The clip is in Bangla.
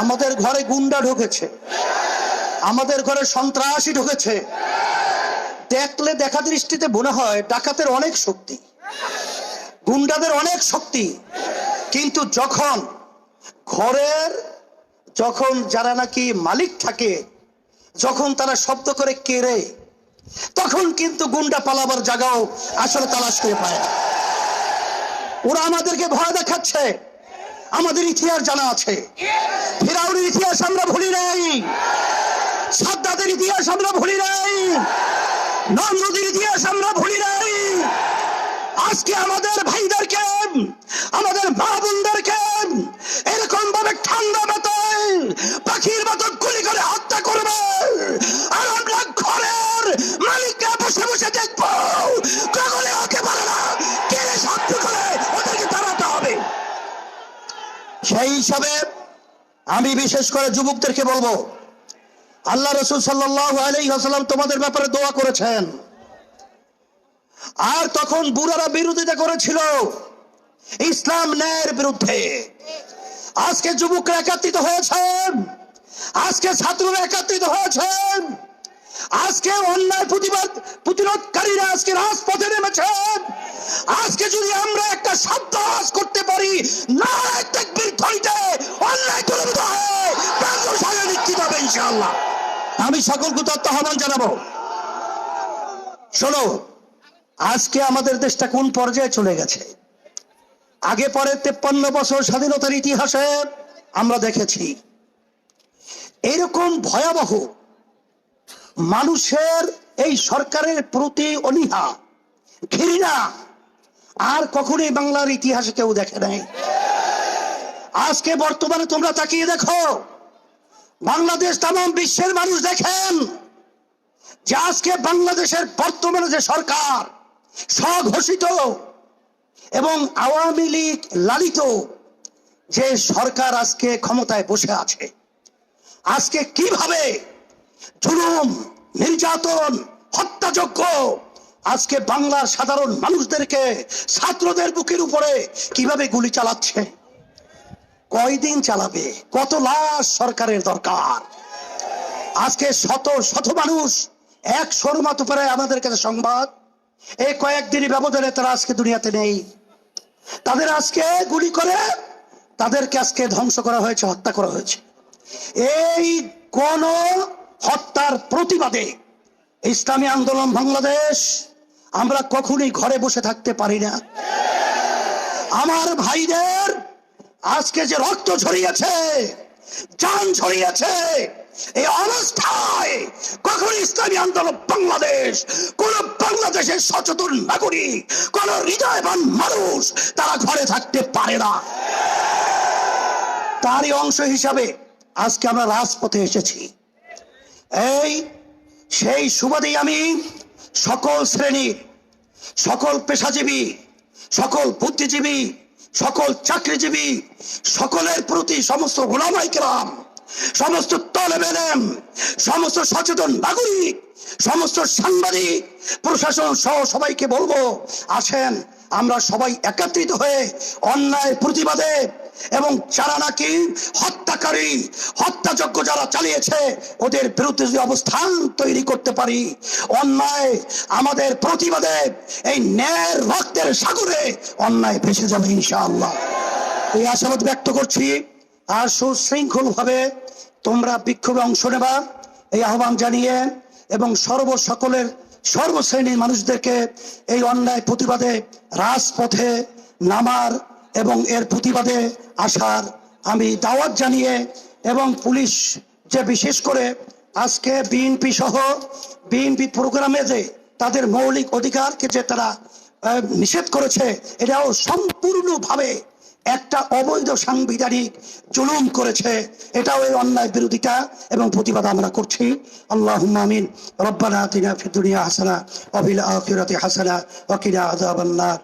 আমাদের ঘরে গুন্ডা ঢুকেছে। আমাদের ঘরে সন্ত্রাসী ঢুকেছে। দেখলে দেখা দৃষ্টিতে মনে হয় ডাকাতের অনেক শক্তি, গুন্ডাদের অনেক শক্তি। কিন্তু যখন ঘরের, যখন যারা নাকি মালিক থাকে, যখন তারা শব্দ করে কেড়ে, তখন কিন্তু গুন্ডা পালাবার জায়গাও আসলে তালাশ করে পায়। ওরা আমাদেরকে ভয় দেখাচ্ছে। আমাদের ইতিহাস জানা আছে। ফেরাউনের ইতিহাস আমরা ভুলি নাই। সাদ্দাদের ইতিহাস আমরা ভুলি নাই। নন্দীর ইতিহাস আমরা ভুলি নাই। আজকে আমাদের ভাইদেরকে, আমাদের মা বোনদেরকে সেই হিসাবে আমি বিশেষ করে যুবকদেরকে বলব, আল্লাহ রসুল আলাইসাল্লাম তোমাদের ব্যাপারে দোয়া করেছেন। আর তখন বুড়ারা বিরোধিতা করেছিল ইসলাম ন্যায়ের বিরুদ্ধে। আজকে যুবকরা একাত্রিত হয়েছেন, আজকে ছাত্ররা একাত্রিত হয়েছেন, আজকে অন্যায় প্রতিবাদ, প্রতিরোধকারীরা আজকে রাজপথে নেমেছেন। আজকে যদি আমরা একটা শব্দ করতে পারি না ইনশাআল্লাহ। আমি সকলকে তত্ত্ব আহ্বান জানাব। শোনো, আজকে আমাদের দেশটা কোন পর্যায়ে চলে গেছে? আগে পরে তেপ্পান্ন বছর স্বাধীনতার ইতিহাসে আমরা দেখেছি, এরকম ভয়াবহ মানুষের এই সরকারের প্রতি অনীহা, ঘৃণা, আর কখনোই বাংলার ইতিহাসে কেউ দেখে নাই। আজকে বর্তমানে তোমরা তাকিয়ে দেখো বাংলাদেশ তাম বিশ্বের মানুষ দেখেন যে আজকে বাংলাদেশের বর্তমানে যে সরকার স্বঘোষিত এবং আওয়ামী লীগ লালিত, যে সরকার আজকে ক্ষমতায় বসে আছে, আজকে কীভাবে জুলুম, নির্যাতন হত্যাযোগ্য আজকে বাংলার সাধারণ মানুষদেরকে ছাত্রদের বুকের উপরে কীভাবে গুলি চালাচ্ছে? কয়দিন চালাবে? কত লাশ সরকারের দরকার? আজকে শত শত মানুষ এক সরমাত উপরে আমাদের কাছে সংবাদ। এই কয়েকদিনই ব্যবধানে তারা আজকে দুনিয়াতে নেই। তাদের আজকে গুলি করে তাদেরকে আজকে ধ্বংস করা হয়েছে, হত্যা করা হয়েছে। এই কোন হত্যার প্রতিবাদে ইসলামী আন্দোলন বাংলাদেশ আমরা কখনই ঘরে বসে থাকতে পারি না। আমার ভাইদের আজকে যে রক্ত ছড়িয়েছে জান ছড়িয়েছে এই অবস্থায় কখন ইসলামী আন্দোলন বাংলাদেশ, কোন বাংলাদেশের সচেতন নাগরিক, কোন হৃদয়বান মানুষ তারা ঘরে থাকতে পারে না। তারই অংশ হিসাবে আজকে আমরা রাজপথে এসেছি। এই, সেই সুবাদেই আমি সকল শ্রেণি সকল পেশাজীবী, সকল বুদ্ধিজীবী সকল চাকরিজীবী, সকলের প্রতি সমস্ত গোলামাই কেরাম, সমস্ত তলেবেলেম সমস্ত সচেতন নাগরিক, সমস্ত সাংবাদিক, প্রশাসন সহ সবাইকে বলব, আসেন আমরা সবাই একত্রিত হয়ে অন্যায় প্রতিবাদে এবং যারা নাকি হত্যাকারী হত্যাযজ্ঞ যারা চালিয়েছে, ওদের বিরুদ্ধে যদি অবস্থান তৈরি করতে পারি, অন্যায় আমাদের প্রতিবাদে এই ন্যায়ের রক্তের সাগরে অন্যায় ভেসে যাবে ইনশাআল্লাহ। এই আশাবাদ ব্যক্ত করছি, আর সুশৃঙ্খল ভাবে তোমরা বিক্ষোভে অংশ নেবা, এই আহ্বান জানিয়ে এবং সর্ব সকলের সর্বশ্রেণীর মানুষদেরকে এই অন্যায় প্রতিবাদে রাজপথে নামার এবং এর প্রতিবাদে আসার আমি দাওয়াত জানিয়ে এবং পুলিশ যে বিশেষ করে আজকে বিএনপি সহ বিএনপি প্রোগ্রামে যে তাদের মৌলিক অধিকারকে যে তারা নিষেধ করেছে, এটাও সম্পূর্ণভাবে একটা অবৈধ সাংবিধানিক জুলুম করেছে, এটাও এই অন্যায় বিরোধিতা এবং প্রতিবাদ আমরা করছি। আল্লাহ আমিন। রব্বানা তিনা ফিদুনিয়া হাসানা অবিল আখিরাতি হাসানা, ওয়া কিনা আযাবান নার